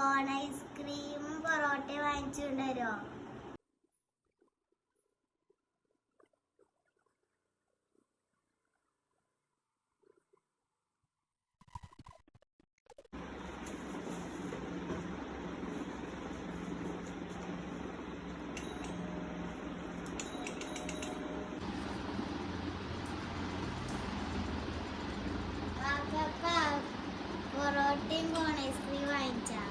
കോൺ ഐസ്ക്രീമും പൊറോട്ടയും വാങ്ങിച്ചുകൊണ്ട് വരുമോ പൊറോട്ടയും കോൺ ഐസ്ക്രീം വാങ്ങിച്ചാ.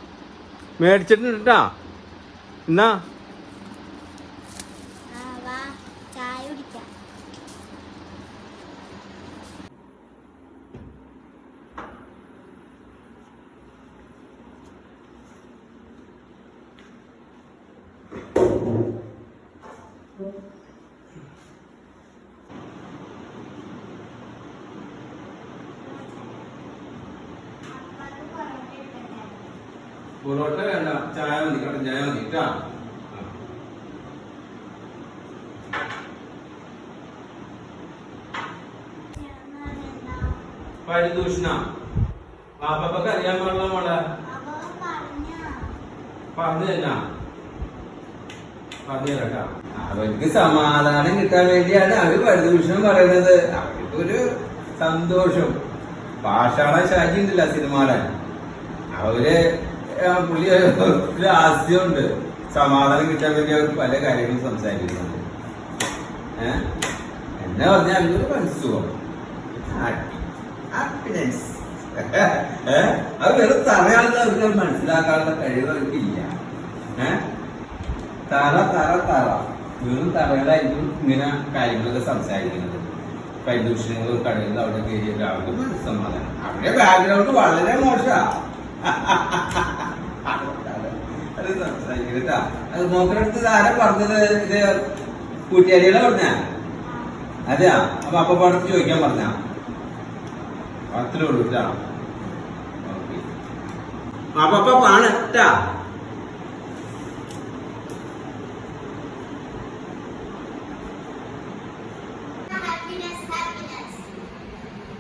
മേടിച്ചിട്ടുണ്ട്? കേട്ടാ എന്നാ Thank വാ ചായ കുടിക്കാം പൊറോട്ട വേണ്ട ചായ മതി കട്ടൻ ചായ മതി കേട്ടാ പരിദൂഷണ ബാബക്ക് അറിയാൻ പാടില്ല മോളെ. പറഞ്ഞു തന്നാ. പറഞ്ഞു തരാട്ടാ. അവർക്ക് സമാധാനം കിട്ടാൻ വേണ്ടിയാണ് അവർ പരിദൂഷണം പറയുന്നത്. അവർക്കൊരു സന്തോഷം. പാഷാണ ഷാജി ഉണ്ടല്ല സിനിമയുടെ അവർ പുള്ളി ഒരു ആസ്യമുണ്ട് സമാധാനം കിട്ടാൻ വേണ്ടി അവർ പല കാര്യങ്ങളും സംസാരിക്കുന്നുണ്ട്. ഏഹ് എന്നെ പറഞ്ഞാൽ അതിനൊരു മനസ്സുഖം ഹാപ്പിനെസ് അത് വെറും തറയാണെന്ന് അവർക്ക് മനസ്സിലാക്കാനുള്ള കഴിവ് അവർക്കില്ല. ഏഹ് തറ തറ തറ. വെറും തറകളായിരിക്കും ഇങ്ങനെ കാര്യങ്ങളൊക്കെ സംസാരിക്കുന്നത്. പരിദൂഷണങ്ങളും കടയിൽ അവിടെ കയറിയ അവർക്ക് മനസ്സമാധാനം. അവരുടെ ബാക്ക്ഗ്രൗണ്ട് വളരെ മോശമാ അത് സംസാരിക്കരുതാ അത് നോക്കണടുത്ത് ആരാ പറഞ്ഞത് ഇത് കൂട്ടുകാരികളെ പറഞ്ഞ? അതെയാ? അപ്പൊ അപ്പൊ പടത്ത് ചോദിക്കാൻ പറഞ്ഞ? അത്രേ ഉള്ളൂ കേട്ടാ അപ്പൊ അപ്പൊ ആണ് കേട്ടാ